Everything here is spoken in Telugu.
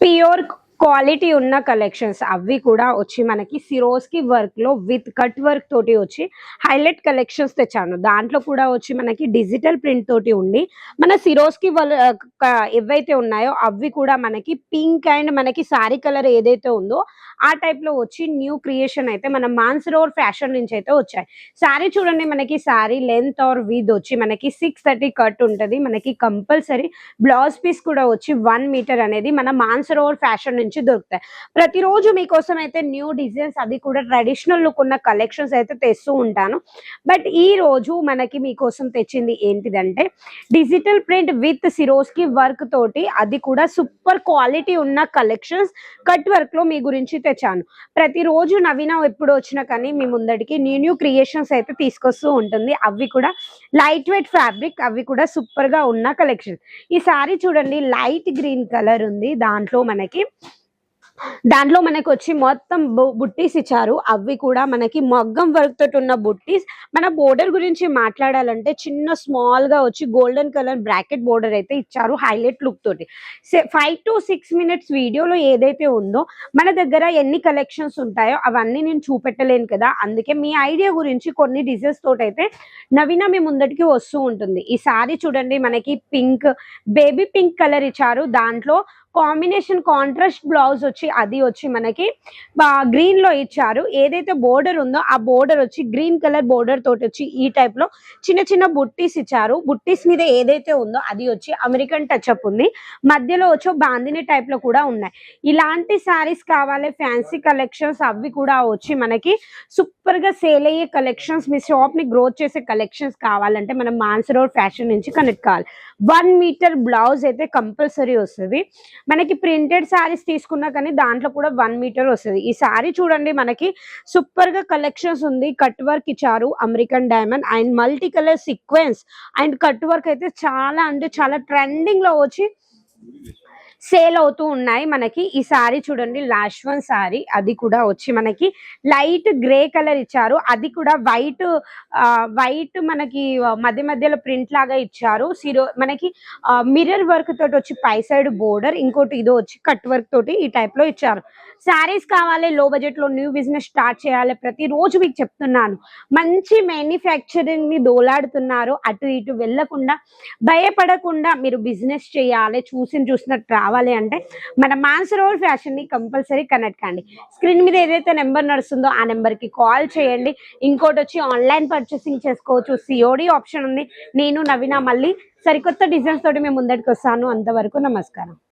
प्योर క్వాలిటీ ఉన్న కలెక్షన్స్ అవి కూడా వచ్చి మనకి సిరోస్కి వర్క్లో విత్ కట్ వర్క్ తోటి వచ్చి హైలైట్ కలెక్షన్స్ తెచ్చాను. దాంట్లో కూడా వచ్చి మనకి డిజిటల్ ప్రింట్ తోటి ఉండి మన సిరోస్కి ఏవైతే ఉన్నాయో అవి కూడా మనకి పింక్ అండ్ మనకి సారీ కలర్ ఏదైతే ఉందో ఆ టైప్లో వచ్చి న్యూ క్రియేషన్ అయితే మన మాన్సరోవర్ ఫ్యాషన్ నుంచి అయితే వచ్చాయి. సారీ చూడండి మనకి సారీ లెంత్ ఆర్ విత్ వచ్చి మనకి సిక్స్ థర్టీ కట్ ఉంటుంది. మనకి కంపల్సరీ బ్లౌజ్ పీస్ కూడా వచ్చి వన్ మీటర్ అనేది మన మాన్సరోవర్ ఫ్యాషన్ నుంచి దొరుకుతాయి. ప్రతిరోజు మీకోసం అయితే న్యూ డిజైన్స్ అది కూడా ట్రెడిషనల్ లుక్ ఉన్న కలెక్షన్స్ అయితే తెస్తూ ఉంటాను. బట్ ఈ రోజు మనకి మీకోసం తెచ్చింది ఏంటిదంటే digital print with Swarovski work తోటి అది కూడా సూపర్ క్వాలిటీ ఉన్న కలెక్షన్స్ కట్ వర్క్లో మీ గురించి తెచ్చాను. ప్రతిరోజు నవీన ఎప్పుడు వచ్చినా కానీ మీ ముందడికి న్యూ న్యూ క్రియేషన్స్ అయితే తీసుకొస్తూ ఉంటుంది. అవి కూడా లైట్ వెయిట్ ఫ్యాబ్రిక్ అవి కూడా సూపర్గా ఉన్న కలెక్షన్ ఈ సారీ చూడండి లైట్ గ్రీన్ కలర్ ఉంది. దాంట్లో మనకి దాంట్లో మనకు వచ్చి మొత్తం బుట్టీస్ ఇచ్చారు. అవి కూడా మనకి మగ్గం వర్క్ తోటి ఉన్న బుట్టీస్. మన బోర్డర్ గురించి మాట్లాడాలంటే చిన్న స్మాల్గా వచ్చి గోల్డెన్ కలర్ బ్రాకెట్ బోర్డర్ అయితే ఇచ్చారు హైలైట్ లుక్ తోటి. ఫైవ్ టు సిక్స్ మినిట్స్ వీడియోలో ఏదైతే ఉందో మన దగ్గర ఎన్ని కలెక్షన్స్ ఉంటాయో అవన్నీ నేను చూపెట్టలేను కదా. అందుకే మీ ఐడియా గురించి కొన్ని డిజైన్స్ తోటి అయితే నవీన మీ ముందటికి వస్తూ ఉంటుంది. ఈ సారీ చూడండి మనకి పింక్ బేబీ పింక్ కలర్ ఇచ్చారు. దాంట్లో కాంబినేషన్ కాంట్రాస్ట్ బ్లౌజ్ వచ్చి అది వచ్చి మనకి గ్రీన్లో ఇచ్చారు. ఏదైతే బోర్డర్ ఉందో ఆ బోర్డర్ వచ్చి గ్రీన్ కలర్ బోర్డర్ తోటి వచ్చి ఈ టైప్లో చిన్న చిన్న బుట్టీస్ ఇచ్చారు. బుట్టీస్ మీద ఏదైతే ఉందో అది వచ్చి అమెరికన్ టచ్ అప్ ఉంది. మధ్యలో వచ్చి బాందిని టైప్లో కూడా ఉన్నాయి. ఇలాంటి శారీస్ కావాలి ఫ్యాన్సీ కలెక్షన్స్ అవి కూడా వచ్చి మనకి సూపర్గా సేల్ అయ్యే కలెక్షన్స్ మీ షాప్ని గ్రోత్ చేసే కలెక్షన్స్ కావాలంటే మనం మాన్సరోడ్ ఫ్యాషన్ నుంచి కనెక్ట్ కావాలి. వన్ మీటర్ బ్లౌజ్ అయితే కంపల్సరీ వస్తుంది. మనకి ప్రింటెడ్ శారీస్ తీసుకున్నా కానీ దాంట్లో కూడా వన్ మీటర్ వస్తుంది. ఈ శారీ చూడండి మనకి సూపర్గా కలెక్షన్స్ ఉంది. కట్ వర్క్ ఇచ్చారు American diamond and multi colour sequence and cut work అయితే చాలా అంటే చాలా ట్రెండింగ్లో వచ్చి సేల్ అవుతూ ఉన్నాయి మనకి. ఈ సారీ చూడండి లాస్ట్ వన్ సారీ. అది కూడా వచ్చి మనకి లైట్ గ్రే కలర్ ఇచ్చారు. అది కూడా వైట్ వైట్ మనకి మధ్య మధ్యలో ప్రింట్ లాగా ఇచ్చారు. సిరో మనకి మిర్రర్ వర్క్ తోటి వచ్చి పై సైడ్ బోర్డర్ ఇంకోటి ఇదో వచ్చి కట్ వర్క్ తోటి ఈ టైప్లో ఇచ్చారు. శారీస్ కావాలి లో బడ్జెట్లో న్యూ బిజినెస్ స్టార్ట్ చేయాలి ప్రతిరోజు మీకు చెప్తున్నాను. మంచి మ్యానుఫ్యాక్చరింగ్ని దోలాడుతున్నారు. అటు ఇటు వెళ్ళకుండా భయపడకుండా మీరు బిజినెస్ చేయాలి. చూసి చూసినట్టు కావాలి అంటే మన మాన్సరోల్ ఫ్యాషన్ని కంపల్సరీ కనెక్ట్ కండి స్క్రీన్ మీద ఏదైతే నెంబర్ నడుస్తుందో ఆ నెంబర్కి కాల్ చేయండి. ఇంకోటి వచ్చి ఆన్లైన్ పర్చేసింగ్ చేసుకోవచ్చు. సిఓడి ఆప్షన్ ఉంది. నేను నవీన మళ్ళీ సరికొత్త డిజైన్స్ తోటి మేము ముందటికి వస్తాను. అంతవరకు నమస్కారం.